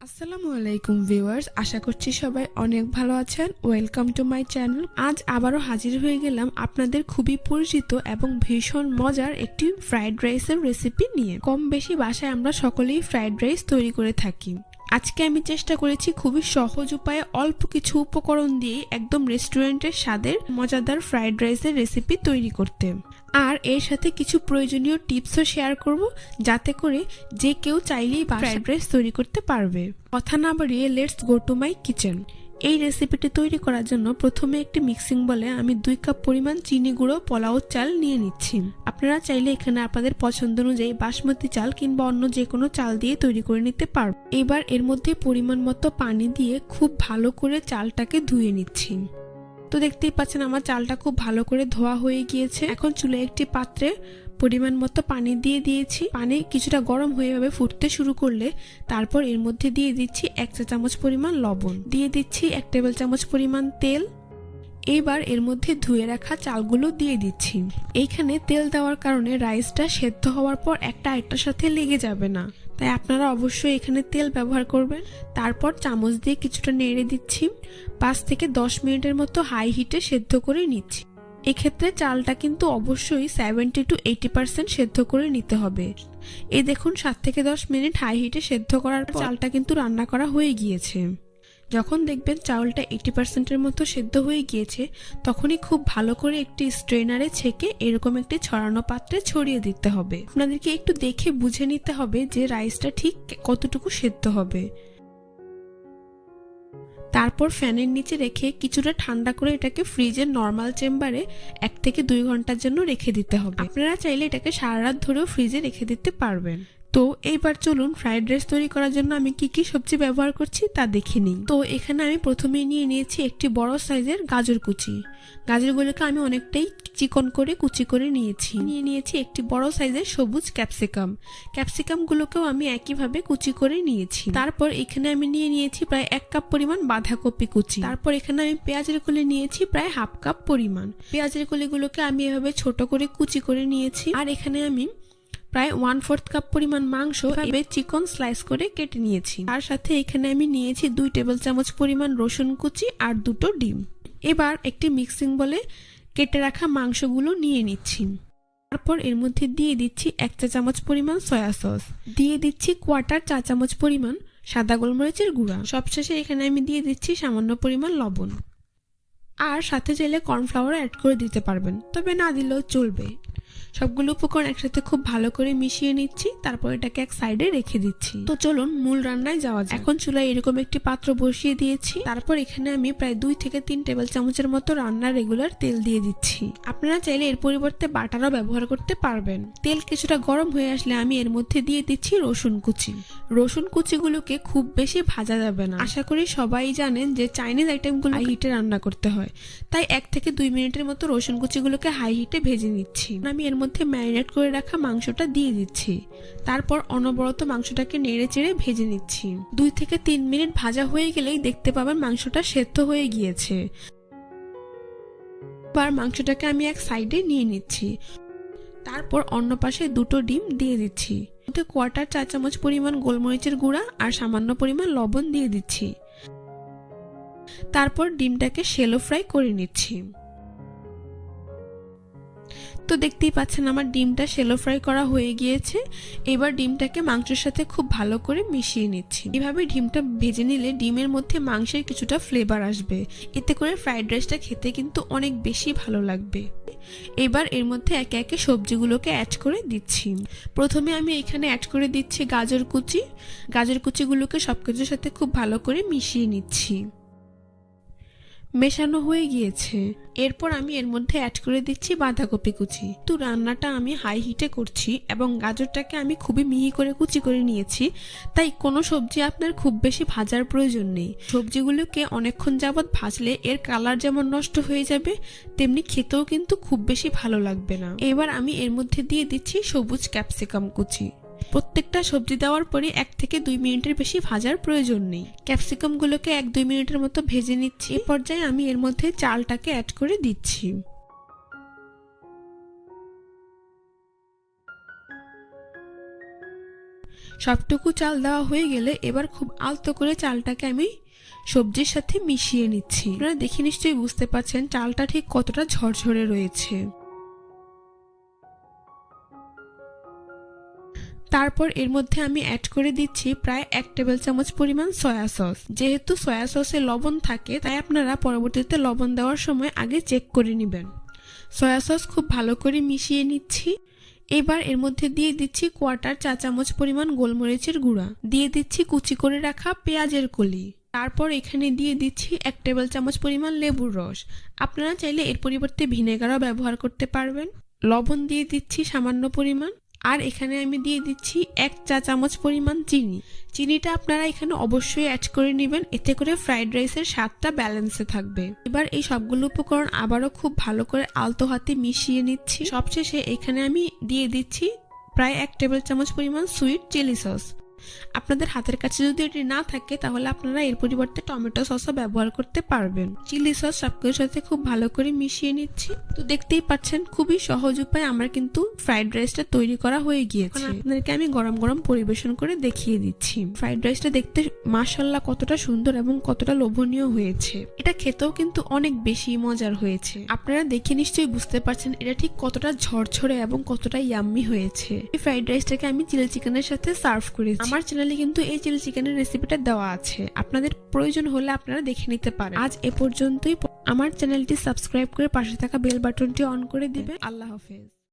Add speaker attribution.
Speaker 1: আসসালামু আলাইকুম ভিউয়ার্স, আশা করছি সবাই অনেক ভালো আছেন। ওয়েলকাম টু মাই চ্যানেল আজ আবারও হাজির হয়ে গেলাম আপনাদের খুবই পরিচিত এবং ভীষণ মজার একটি ফ্রাইড রাইসের রেসিপি নিয়ে। কম বেশি বাসায় আমরা সকলেই ফ্রাইড রাইস তৈরি করে থাকি। আজকে আমি চেষ্টা করেছি খুবই সহজ উপায়ে অল্প কিছু উপকরণ দিয়ে একদম রেস্টুরেন্টের স্বাদের মজাদার ফ্রাইড রাইসের রেসিপি তৈরি করতে। আর এর সাথে কিছু প্রয়োজনীয় টিপসও শেয়ার করব যাতে করে যে কেউ চাইলেই ফ্রাইড রাইস তৈরি করতে পারবে। কথা না বাড়িয়ে let's go to my kitchen এই রেসিপিটি তৈরি করার জন্য প্রথমে একটি মিক্সিং বলে আমি দুই কাপ পরিমাণ চিনি গুঁড়ো পোলাও চাল নিয়ে নিচ্ছি। আপনারা চাইলে এখানে আপনাদের পছন্দ অনুযায়ী বাসমতি চাল কিংবা অন্য যে কোনো চাল দিয়ে তৈরি করে নিতে পারব এবার এর মধ্যে পরিমাণ মতো পানি দিয়ে খুব ভালো করে চালটাকে ধুয়ে নিচ্ছি। তো দেখতেই পাচ্ছেন আমার চালটা খুব ভালো করে ধোয়া হয়ে গিয়েছে। এখন চুলে একটি পাত্রে পরিমাণ মতো পানি দিয়ে দিয়েছি। পানি কিছুটা গরম হয়ে যাবে ফুটতে শুরু করলে তারপর এর মধ্যে দিয়ে দিচ্ছি এক চা চামচ পরিমাণ লবণ। দিয়ে দিচ্ছি এক টেবিল চামচ পরিমাণ তেল। এইবার এর মধ্যে ধুয়ে রাখা চালগুলো দিয়ে দিচ্ছি। এইখানে তেল দেওয়ার কারণে রাইসটা সেদ্ধ হওয়ার পর একটা আরেকটার সাথে লেগে যাবে না। তাই আপনারা অবশ্যই এখানে তেল ব্যবহার করবেন। তারপর চামচ দিয়ে কিছুটা নেড়ে দিচ্ছি। পাঁচ থেকে দশ মিনিটের মতো হাই হিটে সেদ্ধ করে নিচ্ছি। এক্ষেত্রে চালটা কিন্তু অবশ্যই সেভেন্টি টু এইটি পার্সেন্ট সেদ্ধ করে নিতে হবে। এই দেখুন সাত থেকে দশ মিনিট হাই হিটে সেদ্ধ করার চালটা কিন্তু রান্না করা হয়ে গিয়েছে। যখন দেখবেন চাউলটা এইটি পার্সেন্টের মতো সেদ্ধ হয়ে গিয়েছে, তখনই খুব ভালো করে একটি স্ট্রেনারে ছেঁকে এরকম একটি ছড়ানো পাত্রে ছড়িয়ে দিতে হবে। আপনাদেরকে একটু দেখে বুঝে নিতে হবে যে রাইসটা ঠিক কতটুকু সেদ্ধ হবে। তারপর ফ্যানের নিচে রেখে কিছুটা ঠান্ডা করে এটাকে ফ্রিজের নর্মাল চেম্বারে এক থেকে দুই ঘণ্টার জন্য রেখে দিতে হবে। আপনারা চাইলে এটাকে সারা রাত ধরেও ফ্রিজে রেখে দিতে পারবেন। তো এইবার চলুন ফ্রাইড রাইস তৈরি করার জন্য আমি কি কি সবজি ব্যবহার করছি তা দেখে নিই। তো এখানে আমি প্রথমেই নিয়ে নিয়েছি একটি বড় সাইজের গাজর কুচি। গাজরগুলোকে আমি অনেকটাই চিকন করে কুচি করে নিয়েছি। নিয়ে নিয়েছি একটি বড় সাইজের সবুজ ক্যাপসিকাম ক্যাপসিকামগুলোকেও আমি একইভাবে কুচি করে নিয়েছি। তারপর এখানে আমি নিয়ে নিয়েছি প্রায় এক কাপ পরিমাণ বাঁধাকপি কুচি। তারপর এখানে আমি পেঁয়াজের কলি নিয়েছি প্রায় হাফ কাপ পরিমাণ। পেঁয়াজের কলিগুলোকে আমি এভাবে ছোট করে কুচি করে নিয়েছি। আর এখানে আমি প্রায় ওয়ান ফোর্থ কাপ পরিমাণ মাংস এভাবে চিকন স্লাইস করে কেটে নিয়েছি। তার সাথে এখানে আমি নিয়েছি দুই টেবিল চামচ পরিমাণ রসুন কুচি আর দুটো ডিম। এবার একটি মিক্সিং বলে কেটে রাখা মাংসগুলো নিয়ে নিচ্ছি। তারপর এর মধ্যে দিয়ে দিচ্ছি এক চা চামচ পরিমাণ সয়া সস দিয়ে দিচ্ছি কোয়াটার চা চামচ পরিমাণ সাদা গোলমরিচের গুঁড়া। সবশেষে এখানে আমি দিয়ে দিচ্ছি সামান্য পরিমাণ লবণ। আর সাথে চাইলে কর্নফ্লাওয়ার অ্যাড করে দিতে পারবেন, তবে না দিলেও চলবে। সবগুলো উপকরণ একসাথে খুব ভালো করে মিশিয়ে নিচ্ছি, তারপর এটাকে এক সাইডে রেখে দিচ্ছি। তো চলুন মূল রান্নায় যাওয়া যায় এখন চুলায় এরকম একটি পাত্র বসিয়ে দিয়েছি, তারপর এখানে আমি প্রায় দুই থেকে তিন টেবিল চামচের মতো রান্নার রেগুলার তেল দিয়ে দিচ্ছি। আপনারা চাইলে এর পরিবর্তে বাটারও ব্যবহার করতে পারবেন। তেল কিছুটা গরম হয়ে আসলে আমি এর মধ্যে দিয়ে দিচ্ছি রসুন কুচি। রসুন কুচিগুলোকে খুব বেশি ভাজা যাবে না। আশা করি সবাই জানেন যে চাইনিজ আইটেমগুলো হাই হিটে রান্না করতে হয়। তাই এক থেকে দুই মিনিটের মতো রসুন কুচিগুলোকে হাই হিটে ভেজে নিচ্ছি। আমি এর মধ্যে ম্যারিনেট করে রাখা মাংসটা দিয়ে দিচ্ছি। তারপর অনবরত মাংসটাকে নেড়ে চেড়ে ভেজে নিচ্ছি। দুই থেকে তিন মিনিট ভাজা হয়ে গেলেই দেখতে পাবেন মাংসটা সেদ্ধ হয়ে গিয়েছে। এবার মাংসটাকে আমি এক সাইডে নিয়ে নিচ্ছি। তারপর অন্য পাশে দুটো ডিম দিয়ে দিচ্ছি। মধ্যে কোয়ার্টার চা চামচ পরিমাণ গোলমরিচের গুঁড়া আর সামান্য পরিমাণ লবণ দিয়ে দিচ্ছি। তারপর ডিমটাকে শেলো ফ্রাই করে নিচ্ছি। তো দেখতেই পাচ্ছেন আমার ডিমটা শেলো ফ্রাই করা হয়ে গিয়েছে। এবার ডিমটাকে মাংসের সাথে খুব ভালো করে মিশিয়ে নিচ্ছি। এভাবে ডিমটা ভেজে নিলে ডিমের মধ্যে মাংসের কিছুটা ফ্লেভার আসবে। এতে করে ফ্রাইড রাইসটা খেতে কিন্তু অনেক বেশি ভালো লাগবে। এবার এর মধ্যে একে একে সবজিগুলোকে অ্যাড করে দিচ্ছি। প্রথমে আমি এখানে অ্যাড করে দিচ্ছি গাজর কুচি। গাজর কুচিগুলোকে সবকিছুর সাথে খুব ভালো করে মিশিয়ে নিচ্ছি। মেশানো হয়ে গিয়েছে। এরপর আমি এর মধ্যে অ্যাড করে দিচ্ছি বাঁধাকপি কুচি। তো রান্নাটা আমি হাই হিটে করছি এবং গাজরটাকে আমি খুবই মিহি করে কুচি করে নিয়েছি। তাই কোনো সবজি আপনার খুব বেশি ভাজার প্রয়োজন নেই। সবজিগুলোকে অনেকক্ষণ যাবৎ ভাজলে এর কালার যেমন নষ্ট হয়ে যাবে, তেমনি খেতেও কিন্তু খুব বেশি ভালো লাগবে না। এবার আমি এর মধ্যে দিয়ে দিচ্ছি সবুজ ক্যাপসিকাম কুচি। প্রত্যেকটা সবজি দেওয়ার পরে এক থেকে দুই মিনিটের বেশি ভাজার প্রয়োজন নেই। ক্যাপসিকামগুলোকে এক দুই মিনিটের মতো ভেজে নিচ্ছি। এই পর্যায়ে আমি এর মধ্যে চালটাকে অ্যাড করে দিচ্ছি। সবটুকু চাল দেওয়া হয়ে গেলে এবার খুব আলতো করে চালটাকে আমি সবজির সাথে মিশিয়ে নিচ্ছি। আপনারা দেখে নিশ্চয়ই বুঝতে পারছেন চালটা ঠিক কতটা ঝরঝরে রয়েছে। তারপর এর মধ্যে আমি অ্যাড করে দিচ্ছি প্রায় এক টেবিল চামচ পরিমাণ সয়া সস যেহেতু সয়া সসে লবণ থাকে, তাই আপনারা পরবর্তীতে লবণ দেওয়ার সময় আগে চেক করে নেবেন। সয়া সস খুব ভালো করে মিশিয়ে নিচ্ছি। এবার এর মধ্যে দিয়ে দিচ্ছি কোয়াটার চা চামচ পরিমাণ গোলমরিচের গুঁড়া। দিয়ে দিচ্ছি কুচি করে রাখা পেঁয়াজের কলি। তারপর এখানে দিয়ে দিচ্ছি এক টেবিল চামচ পরিমাণ লেবুর রস। আপনারা চাইলে এর পরিবর্তে ভিনেগারও ব্যবহার করতে পারবেন। লবণ দিয়ে দিচ্ছি সামান্য পরিমাণ। আর এখানে আমি দিয়ে দিচ্ছি এক চা চামচ পরিমাণ চিনি। চিনিটা আপনারা এখানে অবশ্যই অ্যাড করে নেবেন। এতে করে ফ্রাইড রাইসের স্বাদটা ব্যালেন্সে থাকবে। এবার এই সবগুলো উপকরণ আবারও খুব ভালো করে আলতো হাতে মিশিয়ে নিচ্ছি। সবশেষে এখানে আমি দিয়ে দিচ্ছি প্রায় এক টেবিল চামচ পরিমাণ সুইট চিলি সস আপনাদের হাতের কাছে যদি এটি না থাকে, তাহলে আপনারা এর পরিবর্তে টমেটো সসও ব্যবহার করতে পারবেন। চিলি সস সবকিছুর সাথে খুব ভালো করে মিশিয়ে নিচ্ছি। তো দেখতেই পাচ্ছেন, খুবই সহজ উপায় আমার কিন্তু ফ্রাইড রাইসটা তৈরি করা হয়ে গিয়েছে। আপনাদেরকে আমি গরম গরম পরিবেশন করে দেখিয়ে দিচ্ছি। ফ্রাইড রাইসটা দেখতে মাসাল্লাহ কতটা সুন্দর এবং কতটা লোভনীয় হয়েছে। এটা খেতেও কিন্তু অনেক বেশি মজার হয়েছে। আপনারা দেখে নিশ্চয়ই বুঝতে পারছেন এটা ঠিক কতটা ঝরঝরে এবং কতটা ইয়াম্মি হয়েছে। এই ফ্রাইড রাইসটাকে আমি চিলি চিকেনের সাথে সার্ভ করেছি। আমার চ্যানেলে কিন্তু এই চিলি চিকেনের রেসিপিটা দেওয়া আছে। আপনাদের প্রয়োজন হলে আপনারা দেখে নিতে পারেন। আজ এ পর্যন্তই। আমার চ্যানেলটি সাবস্ক্রাইব করে পাশে থাকা বেল বাটনটি অন করে দিবেন। আল্লাহ হাফেজ।